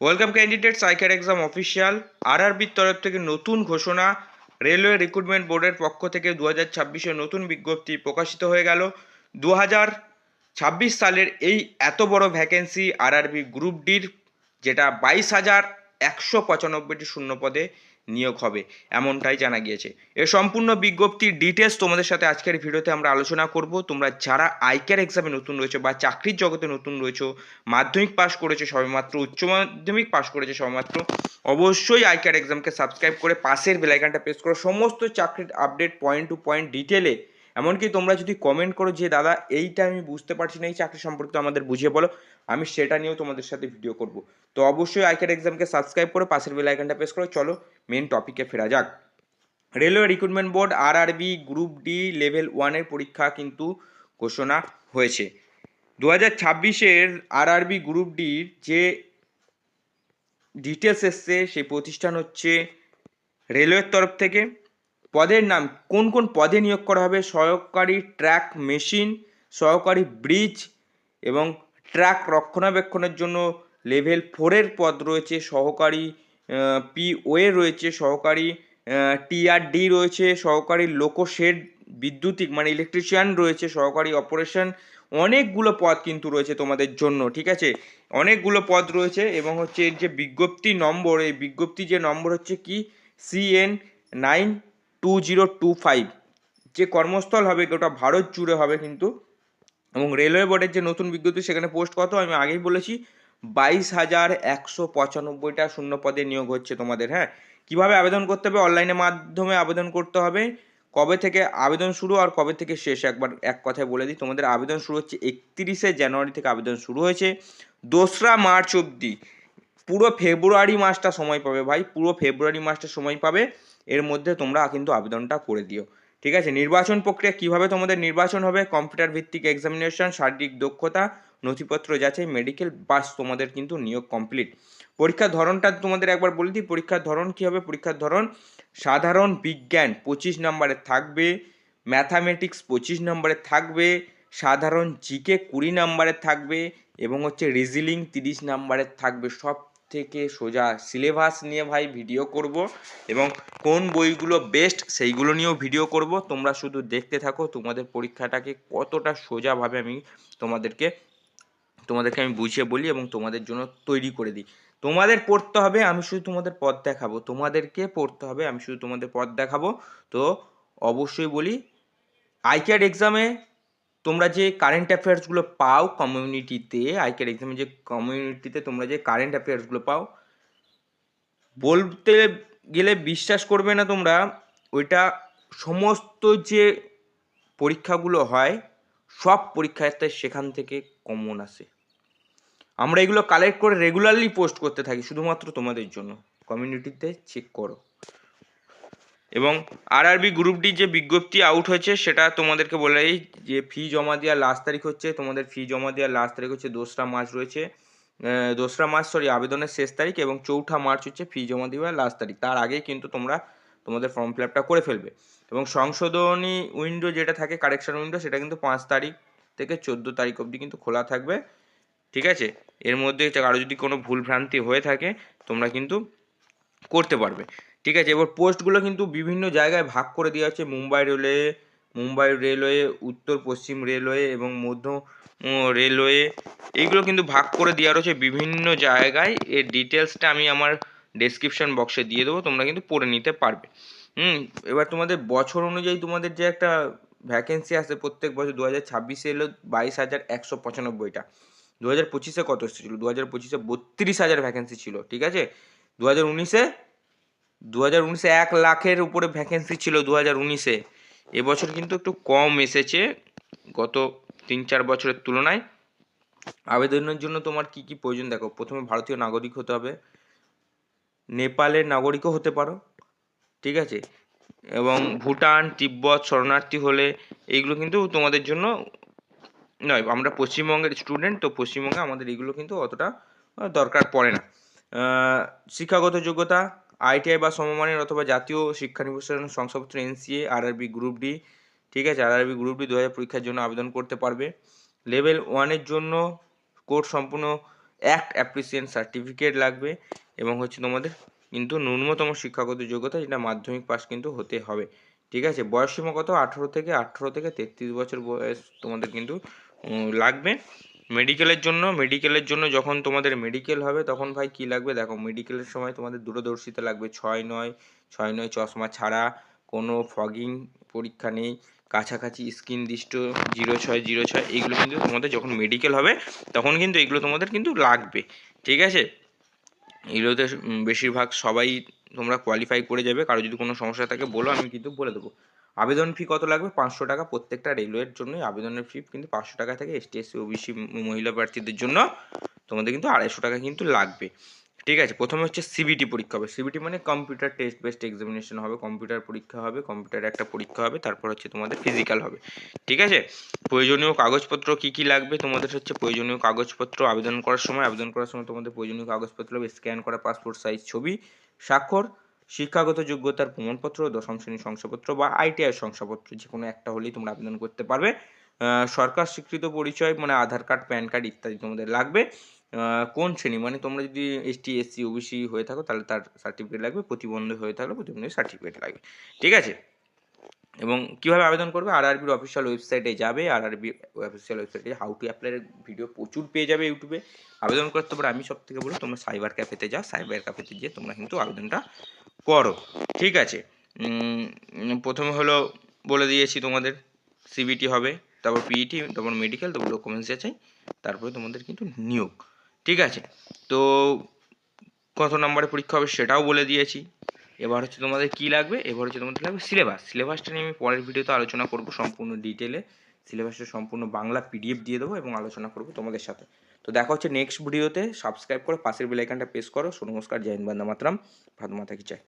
Welcome candidate সাইকার exam official আরআরবির তরফ থেকে নতুন ঘোষণা। রেলওয়ে রিক্রুটমেন্ট বোর্ডের পক্ষ থেকে দু হাজার নতুন বিজ্ঞপ্তি প্রকাশিত হয়ে গেল। দু ছাব্বিশ সালের এই এত বড় ভ্যাকেন্সি আরআরবি গ্রুপ ডির যেটা বাইশ হাজার একশো পঁচানব্বইটি শূন্য পদে নিয়োগ হবে, এমনটাই জানা গিয়েছে। এর সম্পূর্ণ বিজ্ঞপ্তির ডিটেলস তোমাদের সাথে আজকের ভিডিওতে আমরা আলোচনা করব। তোমরা যারা আইকার এক্সামে নতুন রয়েছে বা চাকরির জগতে নতুন রয়েছে, মাধ্যমিক পাস করেছে সবেমাত্র, উচ্চ মাধ্যমিক পাস করেছে সবেমাত্র, অবশ্যই আইকার এক্সামকে সাবস্ক্রাইব করে পাশের বেলাইকানটা প্রেস করো। সমস্ত চাকরির আপডেট পয়েন্ট টু পয়েন্ট ডিটেলে এমনকি তোমরা যদি কমেন্ট করো যে, দাদা, এইটা আমি বুঝতে পারছি না, এই চাকরি সম্পর্কে আমাদের বুঝিয়ে বলো, আমি সেটা নিয়েও তোমাদের সাথে ভিডিও করব। তো অবশ্যই আইকার এক্সামকে সাবস্ক্রাইব করে পাশের বেল আইকনটা প্রেস করো। চলো মেন টপিকে ফেরা যাক। Railway recruitment board RRB group D level ওয়ানের পরীক্ষা কিন্তু ঘোষণা হয়েছে। দু হাজার ছাব্বিশের আরআরবি গ্রুপ ডির যে ডিটেলস এসছে, সেই প্রতিষ্ঠান হচ্ছে রেলওয়ের তরফ থেকে। পদের নাম, কোন কোন পদে নিয়োগ করা হবে? সহকারী ট্র্যাক মেশিন সহকারী ব্রিজ এবং ট্র্যাক রক্ষণাবেক্ষণের জন্য লেভেল ফোরের পদ রয়েছে, সহকারী পিওয়ে রয়েছে, সহকারী টিআরডি রয়েছে, সহকারী লোকোশেড বিদ্যুতিক মানে ইলেকট্রিশিয়ান রয়েছে, সহকারী অপারেশন অনেকগুলো পদ কিন্তু রয়েছে তোমাদের জন্য, ঠিক আছে? অনেকগুলো পদ রয়েছে এবং হচ্ছে এর যে বিজ্ঞপ্তি নম্বর, এই বিজ্ঞপ্তি যে নম্বর হচ্ছে কি? CN nine two zero two five যে কর্মস্থল হবে ওটা ভারত জুড়ে হবে কিন্তু। এবং রেলওয়ে বোর্ডের যে নতুন বিজ্ঞপ্তি, সেখানে পোস্ট কত? আমি আগেই বলেছি বাইশ হাজার একশো পঁচানব্বইটা শূন্য পদে নিয়োগ হচ্ছে তোমাদের হ্যাঁ? কীভাবে আবেদন করতে হবে? অনলাইনের মাধ্যমে আবেদন করতে হবে। কবে থেকে আবেদন শুরু আর কবে থেকে শেষ? একবার এক কথায় বলে দিই, তোমাদের আবেদন শুরু হচ্ছে একত্রিশে জানুয়ারি থেকে আবেদন শুরু হয়েছে। দোসরা মার্চ অবধি। পুরো ফেব্রুয়ারি মাসটা সময় পাবে ভাই, পুরো ফেব্রুয়ারি মাসটা সময় পাবে। এর মধ্যে তোমরা কিন্তু আবেদনটা করে দিও। ঠিক আছে? নির্বাচন প্রক্রিয়া কীভাবে তোমাদের নির্বাচন হবে? কম্পিউটার ভিত্তিক এক্সামিনেশন শারীরিক দক্ষতা, নথিপত্র যাচাই মেডিকেল বাস তোমাদের কিন্তু নিয়োগ কমপ্লিট পরীক্ষার ধরনটা তোমাদের একবার বলে দিই। পরীক্ষার ধরন কী হবে? পরীক্ষার ধরন সাধারণ বিজ্ঞান পঁচিশ নম্বরে থাকবে ম্যাথামেটিক্স পঁচিশ নম্বরে থাকবে, সাধারণ জিকে কুড়ি নম্বরে থাকবে এবং হচ্ছে রিজিলিং তিরিশ নম্বরের থাকবে। সব থেকে সোজা সিলেবাস নিয়ে ভাই ভিডিও করব এবং কোন বইগুলো বেস্ট সেইগুলো নিয়েও ভিডিও করব। তোমরা শুধু দেখতে থাকো, তোমাদের পরীক্ষাটাকে কতটা সোজাভাবে আমি তোমাদেরকে তোমাদেরকে আমি বুঝিয়ে বলি এবং তোমাদের জন্য তৈরি করে দিই। তোমাদের পড়তে হবে, আমি শুধু তোমাদের পথ দেখাবো। তোমাদেরকে পড়তে হবে, আমি শুধু তোমাদের পথ দেখাবো। তো অবশ্যই বলি আইক্যাড এক্সামে তোমরা যে কারেন্ট অ্যাফেয়ার্সগুলো পাও কমিউনিটিতে আইকের এক্সামে যে কমিউনিটিতে তোমরা যে কারেন্ট অ্যাফেয়ার্সগুলো পাও, বলতে গেলে বিশ্বাস করবে না তোমরা, ওইটা সমস্ত যে পরীক্ষাগুলো হয়, সব পরীক্ষাতে সেখান থেকে কমন আসে। আমরা এগুলো কালেক্ট করে রেগুলারলি পোস্ট করতে থাকি, শুধুমাত্র তোমাদের জন্য। কমিউনিটিতে চেক করো। এবং আরআরবি গ্রুপ ডি যে বিজ্ঞপ্তি আউট হয়েছে, সেটা তোমাদেরকে বলেই যে ফি জমা দেওয়ার লাস্ট তারিখ হচ্ছে, তোমাদের ফি জমা দেওয়ার লাস্ট তারিখ হচ্ছে দোসরা মার্চ রয়েছে। দোসরা মার্চ সরি আবেদনের শেষ তারিখ এবং চৌঠা মার্চ হচ্ছে ফি জমা দেওয়ার লাস্ট তারিখ। তার আগেই কিন্তু তোমরা তোমাদের ফর্ম ফিল আপটা করে ফেলবে। এবং সংশোধনী উইন্ডো যেটা থাকে কারেকশন উইন্ডো সেটা কিন্তু পাঁচ তারিখ থেকে চোদ্দ তারিখ অবধি কিন্তু খোলা থাকবে। ঠিক আছে? এর মধ্যে কারও যদি কোনো ভুল ভ্রান্তি হয়ে থাকে, তোমরা কিন্তু করতে পারবে। ঠিক আছে? এবার পোস্টগুলো কিন্তু বিভিন্ন জায়গায় ভাগ করে দেওয়া হচ্ছে মুম্বাই রেলওয়ে মুম্বাই রেলওয়ে, উত্তর পশ্চিম রেলওয়ে এবং মধ্য রেলওয়ে এইগুলো কিন্তু ভাগ করে দেওয়া রয়েছে বিভিন্ন জায়গায়। এর ডিটেলসটা আমি আমার ডেসক্রিপশন বক্সে দিয়ে দেবো, তোমরা কিন্তু পড়ে নিতে পারবে। হুম, এবার তোমাদের বছর অনুযায়ী তোমাদের যে একটা ভ্যাকেন্সি আসে প্রত্যেক বছর দু হাজার ছাব্বিশে এলো বাইশ হাজার একশো পঁচানব্বইটা। দু হাজার পঁচিশে কত ছিল দু হাজার পঁচিশে বত্রিশ হাজার ভ্যাকেন্সি ছিল, ঠিক আছে? দু হাজার উনিশে দু হাজার উনিশে এক লাখের উপরে ভ্যাকেন্সি ছিল দু হাজার উনিশে। এবছর কিন্তু একটু কম এসেছে গত তিন চার বছরের তুলনায়। আবেদনের জন্য তোমার কি কি প্রয়োজন? দেখো, প্রথমে ভারতীয় নাগরিক হতে হবে, নেপালের নাগরিকও হতে পারো, ঠিক আছে? এবং ভুটান, তিব্বত, শরণার্থী হলে এইগুলো কিন্তু তোমাদের জন্য নয়, আমরা পশ্চিমবঙ্গের স্টুডেন্ট তো পশ্চিমবঙ্গে আমাদের এগুলো কিন্তু অতটা দরকার পড়ে না। শিক্ষাগত যোগ্যতা আইটিআই বা সমমানের অথবা জাতীয় শিক্ষানিবর্ষণ শংসাপত্র, এনসিএ, আরআরবি গ্রুপ ডি, ঠিক আছে? আরআরবি গ্রুপ ডি দু হাজার পরীক্ষার জন্য আবেদন করতে পারবে। লেভেল ওয়ানের জন্য কোর্স সম্পূর্ণ অ্যাক্ট অ্যাপ্রিসিয়েন্ট সার্টিফিকেট লাগবে এবং হচ্ছে তোমাদের কিন্তু ন্যূনতম শিক্ষাগত যোগ্যতা, যেটা মাধ্যমিক পাস কিন্তু হতে হবে। ঠিক আছে? বয়স সীমা কত? আঠেরো থেকে আঠেরো থেকে তেত্রিশ বছর বয়স তোমাদের কিন্তু লাগবে। মেডিকেলের জন্য মেডিকেলের জন্য যখন তোমাদের মেডিকেল হবে, তখন ভাই কী লাগবে? দেখো মেডিকেলের সময় তোমাদের দূরদর্শিতা লাগবে। ছয় নয় ছয় নয় চশমা ছাড়া কোনো ফগিং পরীক্ষা নেই। কাছাকাছি স্ক্রিন দৃষ্ট জিরো ছয় জিরো ছয়, এইগুলো কিন্তু তোমাদের যখন মেডিকেল হবে, তখন কিন্তু এগুলো তোমাদের কিন্তু লাগবে। ঠিক আছে? এগুলোতে বেশিরভাগ সবাই তোমরা কোয়ালিফাই করে যাবে। কারও যদি কোনো সমস্যা থাকে বলো, আমি কিন্তু বলে দেবো। আবেদন ফি কত লাগবে? পাঁচশো টাকা। প্রত্যেকটা রেলওয়ের জন্যই আবেদনের ফি কিন্তু পাঁচশো টাকা থেকে এসটি এসসি ওবিসি মহিলা প্রার্থীদের জন্য। তোমাদের কিন্তু আড়াইশো টাকা কিন্তু লাগবে। ঠিক আছে? প্রথমে হচ্ছে সিবিটি পরীক্ষা হবে। সিবিটি মানে কম্পিউটার টেস্ট বেসড এক্সামিনেশন হবে। কম্পিউটার পরীক্ষা হবে কম্পিউটারে একটা পরীক্ষা হবে, তারপর হচ্ছে তোমাদের ফিজিক্যাল হবে। ঠিক আছে? প্রয়োজনীয় কাগজপত্র কি কি লাগবে? তোমাদের হচ্ছে প্রয়োজনীয় কাগজপত্র আবেদন করার সময়, আবেদন করার সময় তোমাদের প্রয়োজনীয় কাগজপত্র হবে স্ক্যান করা পাসপোর্ট সাইজ ছবি, স্বাক্ষর শিক্ষাগত যোগ্যতার প্রমাণপত্র, দশম শ্রেণির শংসাপত্র বা আইটিআই শংসাপত্র, যে কোনো একটা হলেই তোমরা আবেদন করতে পারবে। সরকার স্বীকৃত পরিচয় মানে আধার কার্ড, প্যান কার্ড ইত্যাদি তোমাদের লাগবে। কোন শ্রেণি? মানে তোমরা যদি এসটি এসসি ওবিসি হয়ে থাকো, তাহলে তার সার্টিফিকেট লাগবে, প্রতিবন্ধী হয়ে থাকলে প্রতিবন্ধী সার্টিফিকেট লাগবে। ঠিক আছে? এবং কীভাবে আবেদন করবে? আর আরবির অফিসিয়াল ওয়েবসাইটে যাবে। আর আরবি অফিসিয়াল ওয়েবসাইটে হাউ টু অ্যাপ্লাইয়ের ভিডিও প্রচুর পেয়ে যাবে ইউটিউবে। আবেদন করতে পারো। আমি সব থেকে বলব, তোমরা সাইবার ক্যাফেতে যাও। সাইবার ক্যাফেতে গিয়ে তোমরা কিন্তু আবেদনটা করো, ঠিক আছে? প্রথমে হলো বলে দিয়েছি তোমাদের সিবিটি হবে, তারপর পিইটি তারপর মেডিকেল তারপর ডকুমেন্টস যাচাই, তারপরে তোমাদের কিন্তু নিয়োগ, ঠিক আছে? তো কত নম্বরে পরীক্ষা হবে সেটাও বলে দিয়েছি। এবার হচ্ছে তোমাদের কি লাগবে? এবার হচ্ছে তোমাদের লাগবে? সিলেবাস সিলেবাসটা নিয়ে আমি পরের ভিডিওতে আলোচনা করব সম্পূর্ণ ডিটেলে সিলেবাসটা সম্পূর্ণ বাংলা পিডিএফ দিয়ে দেবো এবং আলোচনা করব তোমাদের সাথে। তো দেখা হচ্ছে নেক্সট ভিডিওতে সাবস্ক্রাইব করে, পাশের বেলাইকানটা প্রেস করো। নমস্কার জয় হিন্দ বন্দে মাতরম। ভারত মাতা কি চাই?